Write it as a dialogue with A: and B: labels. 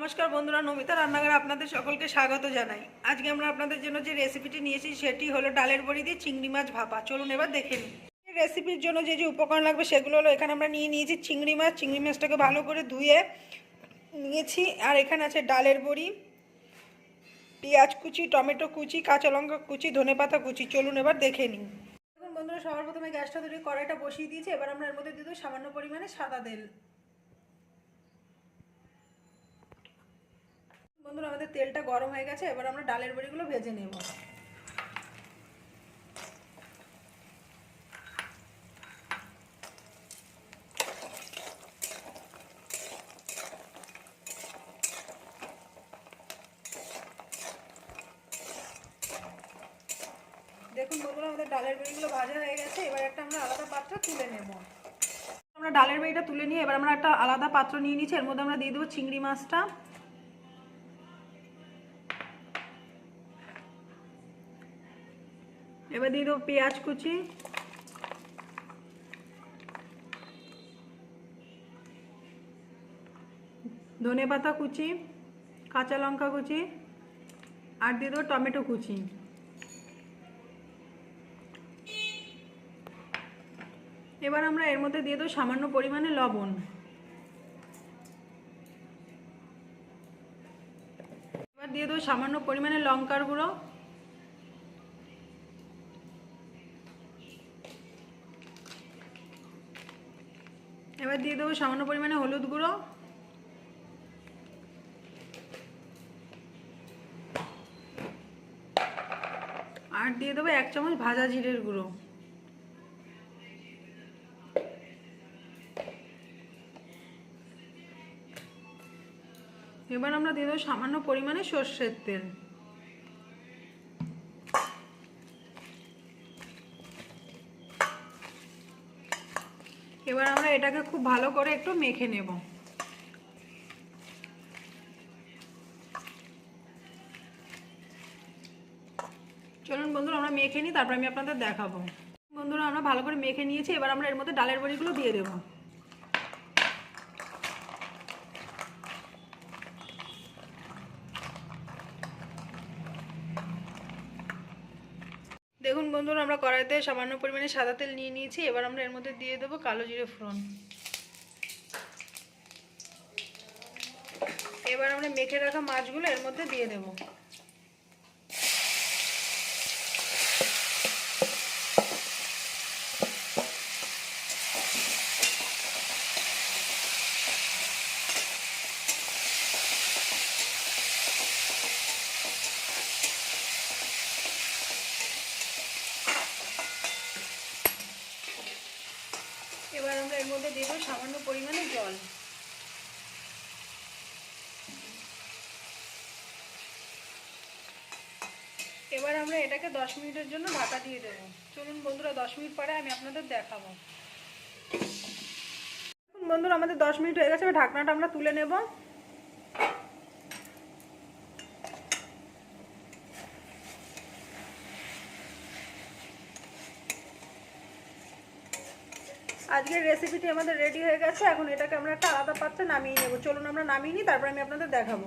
A: নমস্কার বন্ধুরা, নমিতা রান্নাঘরে আপনাদের সকলকে স্বাগত জানাই। আজকে আমরা আপনাদের জন্য যে রেসিপিটি নিয়েছি, সেটি হলো ডালের বড়ি দিয়ে চিংড়ি মাছ ভাপা। চলুন এবার দেখে নিই। রেসিপির জন্য যে যে উপকরণ লাগবে, সেগুলো হলো, এখানে আমরা নিয়ে নিয়েছি চিংড়ি মাছ। চিংড়ি মাছটাকে ভালো করে ধুয়ে নিয়েছি, আর এখানে আছে ডালের বড়ি, পেঁয়াজ কুচি, টমেটো কুচি, কাঁচা লঙ্কা কুচি ধনেপাতা কুচি। চলুন এবার দেখে নিই। বন্ধুরা, সবার প্রথমে গ্যাসটা ধরে কড়াইটা বসিয়ে দিয়েছি। এবার আমরা এর মধ্যে দিয়ে দেবো সামান্য পরিমাণে সাদা তেল। বন্ধুরা, আমাদের তেলটা গরম হয়ে গেছে, এবার আমরা ডালের বড়িগুলো ভেজে নেব। দেখুন বন্ধুরা, আমাদের ডালের বড়িগুলো ভাজা হয়ে গেছে, এবার একটা আমরা আলাদা পাত্র তুলে নেব। আমরা ডালের বড়িটা তুলে নিয়ে, এবার আমরা একটা আলাদা পাত্র নিয়ে নিচ্ছি, এর মধ্যে আমরা দিয়ে দেবো চিংড়ি মাছটা। এবার দিয়ে দেবো পেঁয়াজ কুচি। ধনে পাতা কুচি, কাঁচা লঙ্কা কুচি, আর দিয়ে দেবো টমেটো কুচি। এবার আমরা এর মধ্যে দিয়ে দেবো সামান্য পরিমাণে লবণ। এবার দিয়ে দেবো সামান্য পরিমাণে লঙ্কার গুঁড়ো। এবার দিয়ে দেবো সামান্য পরিমাণে হলুদ গুঁড়ো। আর দিয়ে দেবো এক চামচ ভাজা জিরের গুঁড়ো। এবার আমরা দিয়ে দেবো সামান্য পরিমাণে সর্ষের তেল। এবার আমরা এটাকে খুব ভালো করে একটু মেখে নেব। চলুন বন্ধুরা, আমরা মেখে নিই, তারপর আমি আপনাদের দেখাবো। বন্ধুরা, আমরা ভালো করে মেখে নিয়েছি, এবার আমরা এর মধ্যে ডালের বড়িগুলো দিয়ে দেবো। দেখুন বন্ধুরা, আমরা কড়াইতে সামান্য পরিমাণে সাদা তেল নিয়ে নিয়েছি। এবার আমরা এর মধ্যে দিয়ে দেবো কালো জিরে ফোড়ন। এবার আমরা মেখে রাখা মাছগুলো এর মধ্যে দিয়ে দেব এবার আমরা এর মধ্যে দেবো সামান্য পরিমাণে জল। এবার আমরা এটাকে দশ মিনিটের জন্য ঢাকা দিয়ে দেবো। চলুন বন্ধুরা, দশ মিনিট পরে আমি আপনাদের দেখাবো। বন্ধুরা, আমাদের দশ মিনিট হয়ে গেছে ঢাকনাটা আমরা তুলে নেব। আজকের রেসিপিটি আমাদের রেডি হয়ে গেছে। এখন এটাকে আমরা একটা আলাদা পাত্রে নামিয়ে নেব। চলুন আমরা নামিয়ে নিই, তারপর আমি আপনাদের দেখাবো।